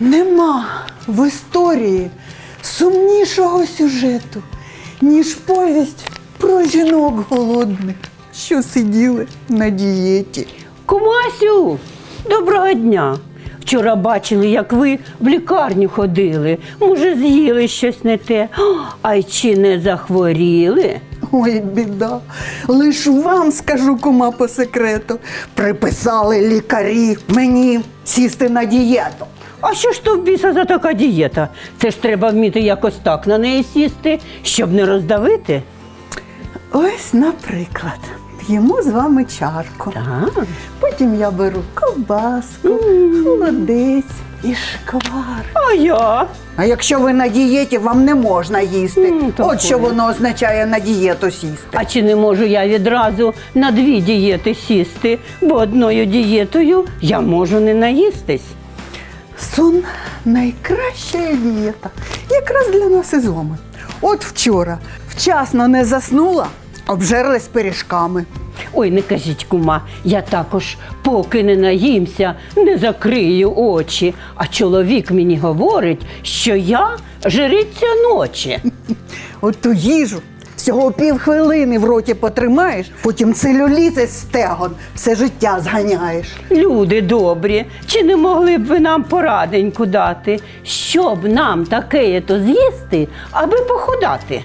Нема в історії сумнішого сюжету, ніж повість про жінок голодних, що сиділи на дієті. Кумасю, доброго дня. Вчора бачили, як ви в лікарню ходили. Може, з'їли щось не те. А й чи не захворіли? Ой, біда. Лиш вам скажу кума по секрету. Приписали лікарі мені сісти на дієту. А що ж то в біса за така дієта? Це ж треба вміти якось так на неї сісти, щоб не роздавити. Ось, наприклад, п'ємо з вами чарку. Так. Потім я беру ковбаску, холодець і шквар. А я? А якщо ви на дієті, вам не можна їсти. М, то От що воно означає на дієту сісти. А чи не можу я відразу на дві дієти сісти, бо одною дієтою я можу не наїстись. Сон найкраща дієта. Якраз для нас із вами. От вчора вчасно не заснула, обжерлась пиріжками. Ой, не кажіть, кума, я також, поки не наїмся, не закрию очі. А чоловік мені говорить, що я жриця ночі. От ту їжу всього півхвилини в роті потримаєш, потім целюліт із стегон все життя зганяєш. Люди добрі, чи не могли б ви нам пораденьку дати, щоб нам таке то з'їсти, аби похудати?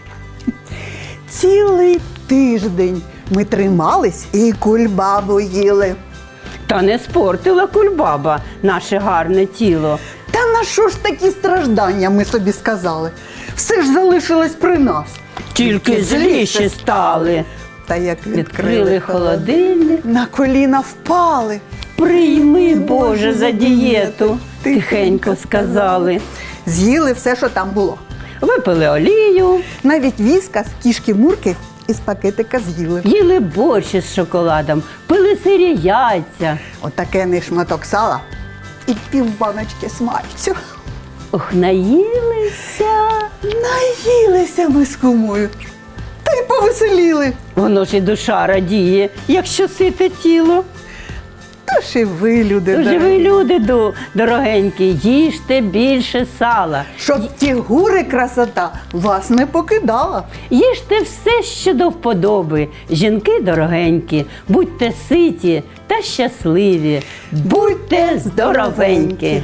Цілий тиждень ми тримались і кульбабу їли. Та не спортила кульбаба наше гарне тіло. Та на що ж такі страждання, ми собі сказали? Все ж залишилось при нас. Тільки зліші стали. Та як Відкрили холодильник. на коліна впали. Прийми, Боже, за дієту, тихенько сказали. З'їли все, що там було. Випили олію, Навіть віска з кішки мурки із пакетика з'їли. їли борщ із шоколадом, пили сирі яйця. Отаке не шматок сала і півбаночки смальцю. Ох, наїлися. Наїлися ми з кумою. Та й повеселіли. Воно ж і душа радіє, якщо сите тіло. Та ж і ви, люди, Тож і ви, дорогі. люди дорогенькі, їжте більше сала. щоб фігури красота вас не покидала. Їжте все, що до вподоби. Жінки дорогенькі, будьте ситі та щасливі, будьте здоровенькі.